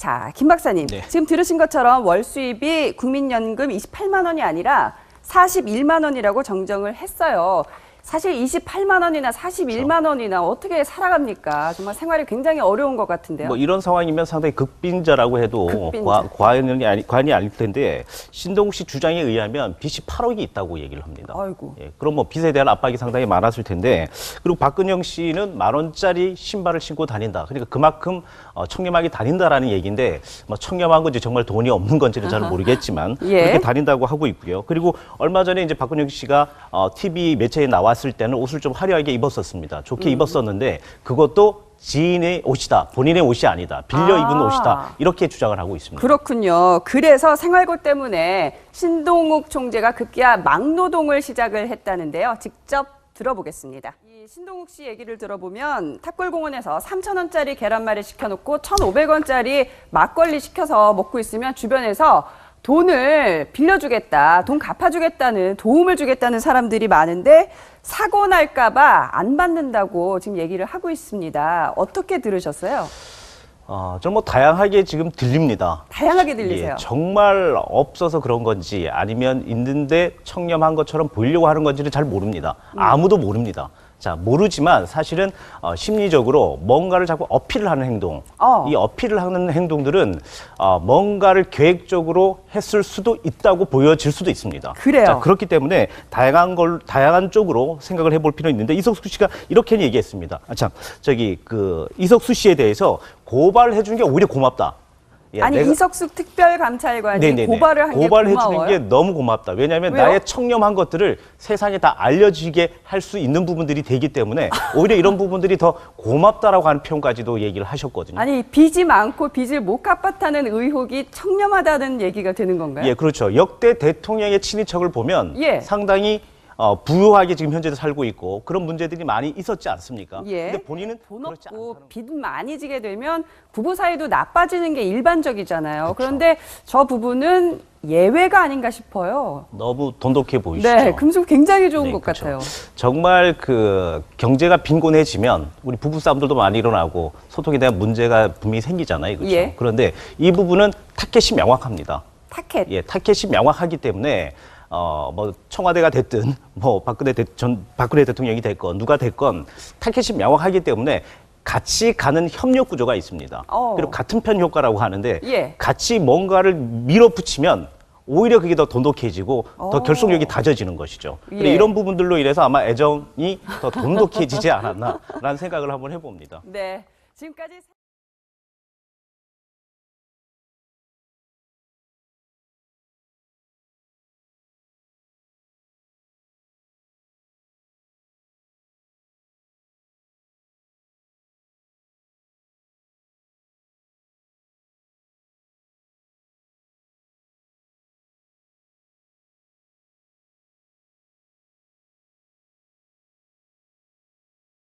자, 김 박사님. 네. 지금 들으신 것처럼 월 수입이 국민연금 28만 원이 아니라 41만 원이라고 정정을 했어요. 사실 28만 원이나 41만 원이나 어떻게 살아갑니까? 정말 생활이 굉장히 어려운 것 같은데요. 뭐 이런 상황이면 상당히 극빈자라고 해도 극빈자. 과, 아니, 과언이 아닐 텐데 신동욱 씨 주장에 의하면 빚이 8억이 있다고 얘기를 합니다. 아이고. 예, 그럼 뭐 빚에 대한 압박이 상당히 많았을 텐데 그리고 박근영 씨는 만 원짜리 신발을 신고 다닌다. 그러니까 그만큼 어, 청렴하게 다닌다라는 얘기인데 뭐 청렴한 건지 정말 돈이 없는 건지는 잘 모르겠지만 예. 그렇게 다닌다고 하고 있고요. 그리고 얼마 전에 이제 박근영 씨가 어, TV 매체에 나 왔을 때는 옷을 좀 화려하게 입었었습니다. 좋게 음. 입었었는데 그것도 지인의 옷이다. 본인의 옷이 아니다. 빌려 아. 입은 옷이다. 이렇게 주장을 하고 있습니다. 그렇군요. 그래서 생활고 때문에 신동욱 총재가 급기야 막노동을 시작을 했다는데요. 직접 들어보겠습니다. 이 신동욱 씨 얘기를 들어보면 탑골공원에서 3,000원짜리 계란말이 시켜놓고 1,500원짜리 막걸리 시켜서 먹고 있으면 주변에서 돈을 빌려주겠다, 돈 갚아주겠다는 도움을 주겠다는 사람들이 많은데 사고 날까봐 안 받는다고 지금 얘기를 하고 있습니다. 어떻게 들으셨어요? 어, 저는 뭐 다양하게 지금 들립니다. 다양하게 들리세요. 예, 정말 없어서 그런 건지 아니면 있는데 청렴한 것처럼 보이려고 하는 건지는 잘 모릅니다. 음. 아무도 모릅니다. 자, 모르지만 사실은 어, 심리적으로 뭔가를 자꾸 어필을 하는 행동, 어. 이 어필을 하는 행동들은 어, 뭔가를 계획적으로 했을 수도 있다고 보여질 수도 있습니다. 그래요. 자, 그렇기 때문에 다양한 걸 다양한 쪽으로 생각을 해볼 필요는 있는데 이석수 씨가 이렇게 얘기했습니다. 아, 참 저기 그 이석수 씨에 대해서 고발해 준 게 오히려 고맙다. 예, 아니 내가- 이석수 특별감찰관이 네네네. 고발을 한 게 고발해. 주는 게 너무 고맙다. 왜냐하면 왜요? 나의 청렴한 것들을 세상에 다 알려지게 할 수 있는 부분들이 되기 때문에 오히려 이런 부분들이 더 고맙다라고 하는 표현까지도 얘기를 하셨거든요. 아니 빚이 많고 빚을 못 갚았다는 의혹이 청렴하다는 얘기가 되는 건가요? 예, 그렇죠. 역대 대통령의 친인척을 보면 예. 상당히 어, 부유하게 지금 현재도 살고 있고 그런 문제들이 많이 있었지 않습니까? 예. 근데 본인은 돈 그렇지 없고 빚 많이 지게 되면 부부 사이도 나빠지는 게 일반적이잖아요. 그렇죠. 그런데저 부분은 예외가 아닌가 싶어요. 너무 돈독해 보이시죠? 네, 금속 굉장히 좋은 네, 것 그렇죠. 같아요. 정말 그 경제가 빈곤해지면 우리 부부 싸움들도 많이 일어나고 소통에 대한 문제가 분명히 생기잖아요. 그렇죠? 예. 그런데 이 부분은 타켓이 명확합니다. 타켓. 예, 타켓이 명확하기 때문에 어, 뭐 청와대가 됐든 뭐 박근혜 대, 전 박근혜 대통령이 됐건 누가 됐건 타켓이 명확하기 때문에 같이 가는 협력 구조가 있습니다. 어. 그리고 같은 편 효과라고 하는데 예. 같이 뭔가를 밀어붙이면 오히려 그게 더 돈독해지고 더 어. 결속력이 다져지는 것이죠. 예. 이런 부분들로 인해서 아마 애정이 더 돈독해지지 않았나라는 생각을 한번 해봅니다. 네. 지금까지